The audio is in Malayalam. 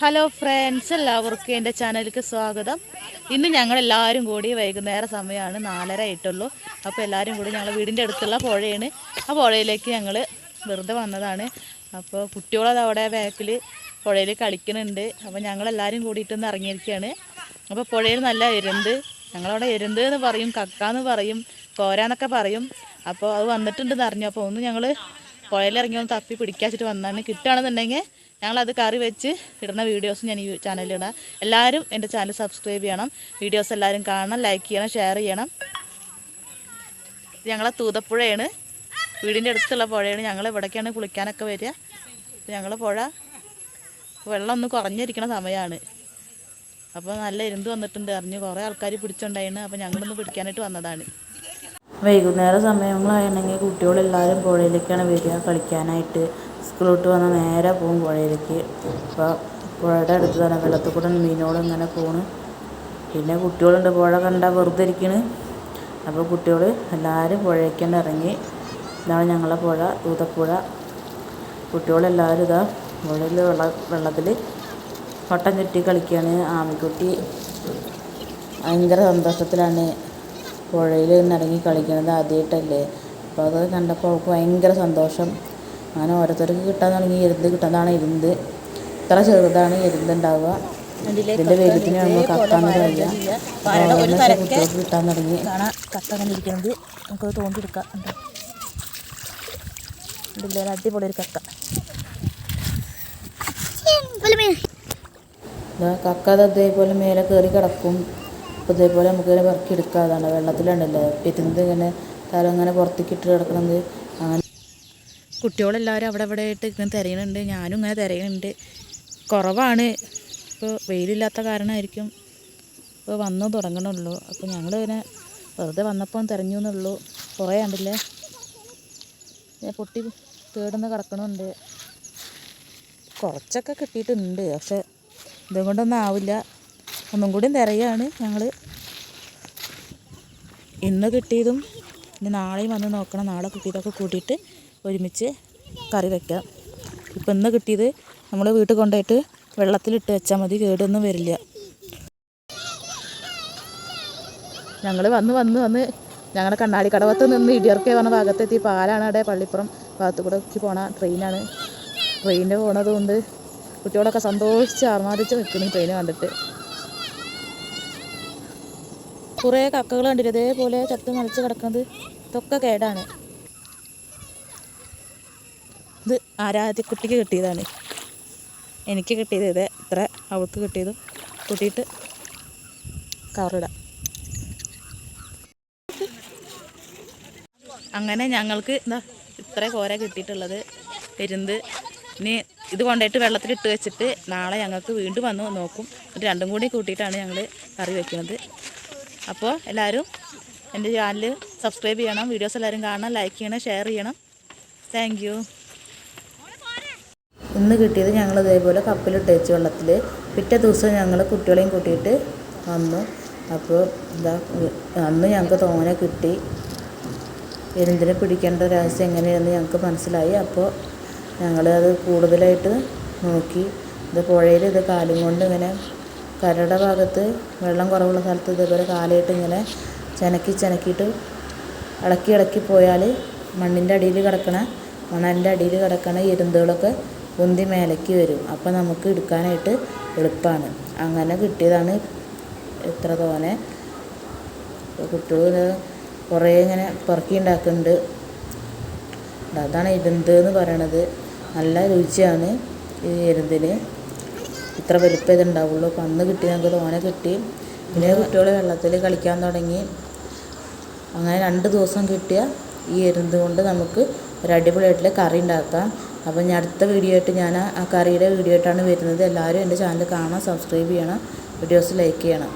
ഹലോ ഫ്രണ്ട്സ് എല്ലാവർക്കും എന്റെ ചാനലിലേക്ക് സ്വാഗതം. ഇന്ന് ഞങ്ങളെല്ലാവരും കൂടി വൈകുന്നേര സമയമാണ്. നാലര ആയിട്ടുള്ളൂ. അപ്പോൾ എല്ലാവരും കൂടി ഞങ്ങൾ വീടിന്റെ അടുത്തുള്ള പുഴയാണ്. ആ പുഴയിലേക്ക് ഞങ്ങൾ വെറുതെ വന്നതാണ്. അപ്പോൾ കുട്ടികളത് അവിടെ ബാക്കിൽ പുഴയിൽ കളിക്കുന്നുണ്ട്. അപ്പോൾ ഞങ്ങളെല്ലാവരും കൂടിയിട്ടൊന്ന് ഇറങ്ങിയിരിക്കുകയാണ്. അപ്പോൾ പുഴയിൽ നല്ല എരുന്ത് ഞങ്ങളവിടെ എരുന്ത് എന്ന് പറയും കക്ക എന്ന് പറയും കോരാന്നൊക്കെ പറയും. അപ്പോൾ അത് വന്നിട്ടുണ്ടെന്ന് അറിഞ്ഞു. അപ്പോൾ ഒന്ന് ഞങ്ങൾ പുഴയിലിറങ്ങി ഒന്ന് തപ്പി പിടിക്കാച്ചിട്ട് വന്നാണ് കിട്ടുകയാണെന്നുണ്ടെങ്കിൽ ഞങ്ങളത് കറി വെച്ച് ഇടുന്ന വീഡിയോസ് ഞാൻ ഈ ചാനലിൽ ഇടാം. എല്ലാവരും എന്റെ ചാനൽ സബ്സ്ക്രൈബ് ചെയ്യണം. വീഡിയോസ് എല്ലാവരും കാണണം ലൈക്ക് ചെയ്യണം ഷെയർ ചെയ്യണം. ഞങ്ങളെ തൂതപ്പുഴയാണ്. വീടിന്റെ അടുത്തുള്ള പുഴയാണ്. ഞങ്ങൾ ഇവിടേക്കാണ് കുളിക്കാനൊക്കെ വരിക. ഞങ്ങൾ പുഴ. വെള്ളം ഒന്ന് കുറഞ്ഞിരിക്കണ സമയമാണ് അപ്പോൾ നല്ല ഇരുന്ന് വന്നിട്ടുണ്ട്. അറിഞ്ഞ് കുറേ ആൾക്കാർ പിടിച്ചുണ്ടായിരുന്നു അപ്പോൾ ഞങ്ങളൊന്ന് പിടിക്കാനായിട്ട് വന്നതാണ്. വൈകുന്നേര സമയങ്ങളായിരുന്നെങ്കിൽ കുട്ടികളെല്ലാവരും പുഴയിലേക്കാണ് വരിക കളിക്കാനായിട്ട്. സ്കൂൾ വിട്ട് വന്നാൽ നേരെ പോകും പുഴയിലേക്ക്. അപ്പോൾ പുഴയുടെ അടുത്ത് തന്നെ വെള്ളത്തിൽ കൂടെ മീനുകൾ ഇങ്ങനെ പോണ്. പിന്നെ കുട്ടികളുണ്ട്. പുഴ കണ്ടാൽ വെറുതെ ഇരിക്കണ്. അപ്പോൾ കുട്ടികൾ എല്ലാവരും പുഴയ്ക്കാണ്ട് ഇറങ്ങി. ഇതാണ് ഞങ്ങളെ പുഴ തൂതപ്പുഴ കുട്ടികളെല്ലാവരും ഇതാ പുഴയിൽ വെള്ള വെള്ളത്തിൽ വട്ടം ചുറ്റി കളിക്കുകയാണ് ആമിക്കുട്ടി ഭയങ്കര സന്തോഷത്തിലാണ് പുഴയിൽ ഇറങ്ങി കളിക്കുന്നത് ആദ്യമായിട്ടല്ലേ അപ്പോൾ അത് കണ്ടപ്പോൾ അവൾക്ക് ഭയങ്കര സന്തോഷം. അങ്ങനെ ഓരോരുത്തർക്ക് കിട്ടാൻ തുടങ്ങി എരുന്ത് കിട്ടുന്നതാണ് എരുന്ത് ഇത്ര ചെറുതാണ് എരുന്ത് ഉണ്ടാവുക ഇതിന്റെ വലുതിന് നമ്മൾ കത്താന്ന് ഓരോന്ന് കുട്ടികൾക്ക് കിട്ടാൻ തുടങ്ങി. കത്തങ്ങനെ ഇരിക്കുന്നത്. നമുക്കത് തോണ്ടിയെടുക്കാം. ഇതില്ലേ അടിപൊളി ഒരു കക്ക കക്ക അത് ഇതേപോലെ മേലെ കയറി കിടക്കും. അപ്പോൾ ഇതേപോലെ നമുക്ക് ഇങ്ങനെ പെറുക്കി എടുക്കാതാണ്. വെള്ളത്തിലുണ്ടല്ലോ പെരുന്നത് ഇങ്ങനെ തല ഇങ്ങനെ പുറത്തേക്ക് ഇട്ട് കിടക്കുന്നത് അങ്ങനെ കുട്ടികളെല്ലാവരും അവിടെ ഇവിടെ ആയിട്ട് ഇങ്ങനെ തിരയുന്നുണ്ട്. ഞാനും ഇങ്ങനെ തിരയുന്നുണ്ട്. കുറവാണ്. ഇപ്പോൾ വെയിലില്ലാത്ത കാരണമായിരിക്കും ഇപ്പോൾ വന്നു തുടങ്ങണുള്ളൂ. അപ്പോൾ ഞങ്ങൾ ഇങ്ങനെ വെറുതെ വന്നപ്പോൾ തിരഞ്ഞു എന്നുള്ളൂ. കുറേ കണ്ടില്ലേ പൊട്ടി തേടുന്ന കിടക്കണുണ്ട്. കുറച്ചൊക്കെ കിട്ടിയിട്ടുണ്ട്. പക്ഷെ ഇതും കൊണ്ടൊന്നും ആവില്ല. ഒന്നും കൂടി തിരയാണ് ഞങ്ങൾ. ഇന്ന് കിട്ടിയതും ഇനി നാളെയും വന്ന് നോക്കണം. നാളെ കിട്ടിയതൊക്കെ കൂട്ടിയിട്ട് ഒരുമിച്ച് കറി വെക്കാം. ഇപ്പം ഇന്ന് കിട്ടിയത് നമ്മൾ വീട്ടിൽ കൊണ്ടുപോയിട്ട് വെള്ളത്തിലിട്ട് വെച്ചാൽ മതി കേടൊന്നും വരില്ല. ഞങ്ങൾ വന്ന് വന്ന് വന്ന് ഞങ്ങളുടെ കണ്ണാടി കടവത്ത് നിന്ന് ഇടിയർക്കെ വന്ന ഭാഗത്തെത്തി. പാലാണ് അവിടെ പള്ളിപ്പുറം ഭാഗത്തു കൂടെ ഒക്കെ പോണ ട്രെയിനാണ്. ട്രെയിനിന് പോണത് കൊണ്ട് കുട്ടികളൊക്കെ സന്തോഷിച്ച് ആർമാദിച്ച് നിൽക്കുന്നു ട്രെയിൻ കണ്ടിട്ട്. കുറേ കക്കകൾ കണ്ടിട്ട് ഇതേപോലെ ചത്ത് മറിച്ച് കിടക്കുന്നത് ഇതൊക്കെ കേടാണ്. ഇത് ആരാധ്യക്കുട്ടിക്ക് കിട്ടിയതാണ്. എനിക്ക് കിട്ടിയത് ഇത് ഇത്ര അവൾക്ക് കിട്ടിയതും കൂട്ടിയിട്ട് കവറിടാം അങ്ങനെ ഞങ്ങൾക്ക് എന്താ ഇത്ര കോര കിട്ടിയിട്ടുള്ളത് പെരുന്ത്. ഇനി ഇത് കൊണ്ടുപോയിട്ട് വെള്ളത്തിലിട്ട് വെച്ചിട്ട് നാളെ ഞങ്ങൾക്ക് വീണ്ടും വന്ന് നോക്കും. ഇത് രണ്ടും കൂടി കൂട്ടിയിട്ടാണ് ഞങ്ങൾ കറി വെക്കുന്നത്. അപ്പോൾ എല്ലാവരും എന്റെ ചാനൽ സബ്സ്ക്രൈബ് ചെയ്യണം വീഡിയോസ് എല്ലാവരും കാണണം ലൈക്ക് ചെയ്യണം ഷെയർ ചെയ്യണം. താങ്ക് ഇന്ന് കിട്ടിയത് ഞങ്ങൾ ഇതേപോലെ കപ്പിലിട്ട് വെച്ച് വെള്ളത്തിൽ പിറ്റേ ദിവസം ഞങ്ങൾ കുട്ടികളെയും കൂട്ടിയിട്ട് വന്നു. അപ്പോൾ എന്താ അന്ന് ഞങ്ങൾക്ക് തോനെ കിട്ടി. എന്തിനെ പിടിക്കേണ്ട രഹസ്യം എങ്ങനെയാണെന്ന് ഞങ്ങൾക്ക് മനസ്സിലായി. അപ്പോൾ ഞങ്ങൾ അത് കൂടുതലായിട്ട് നോക്കി. ഇത് പുഴയിൽ ഇത് കാലും കൊണ്ട് ഇങ്ങനെ കരയുടെ ഭാഗത്ത് വെള്ളം കുറവുള്ള സ്ഥലത്ത് ഇതേപോലെ കാലായിട്ട് ഇങ്ങനെ ചെനക്കി ചെനക്കിയിട്ട് ഇളക്കി ഇളക്കി പോയാൽ മണ്ണിന്റെ അടിയിൽ കിടക്കണ മണലിന്റെ അടിയിൽ കിടക്കണ എരുന്തുകളൊക്കെ പൊന്തി മേലേക്ക് വരും. അപ്പോൾ നമുക്ക് എടുക്കാനായിട്ട് എളുപ്പമാണ് അങ്ങനെ കിട്ടിയതാണ് ഇത്ര തോനെ. കുട്ടികൾ കുറേ ഇങ്ങനെ പെറുക്കി ഉണ്ടാക്കുന്നുണ്ട് അതാണ് എരുന്ത് എന്ന് പറയണത്. നല്ല രുചിയാണ് ഈ എരുന്തിന്. ഇത്ര വലുപ്പം ഇതുണ്ടാവുള്ളൂ. അപ്പം അന്ന് കിട്ടി ഞങ്ങൾക്ക് തോനെ കിട്ടി. പിന്നെ കുട്ടികൾ വെള്ളത്തിൽ കളിക്കാൻ തുടങ്ങി. അങ്ങനെ രണ്ട് ദിവസം കിട്ടിയ ഈ എരുന്ത് കൊണ്ട് നമുക്ക് ഒരു അടിപൊളിയായിട്ടുള്ള കറി ഉണ്ടാക്കാം അപ്പോൾ ഞാൻ അടുത്ത വീഡിയോ ആയിട്ട് ഞാൻ ആ കറിയുടെ വീഡിയോ ആയിട്ടാണ് വരുന്നത്. എല്ലാവരും എന്റെ ചാനൽ കാണാൻ സബ്സ്ക്രൈബ് ചെയ്യണം വീഡിയോസ് ലൈക്ക് ചെയ്യണം.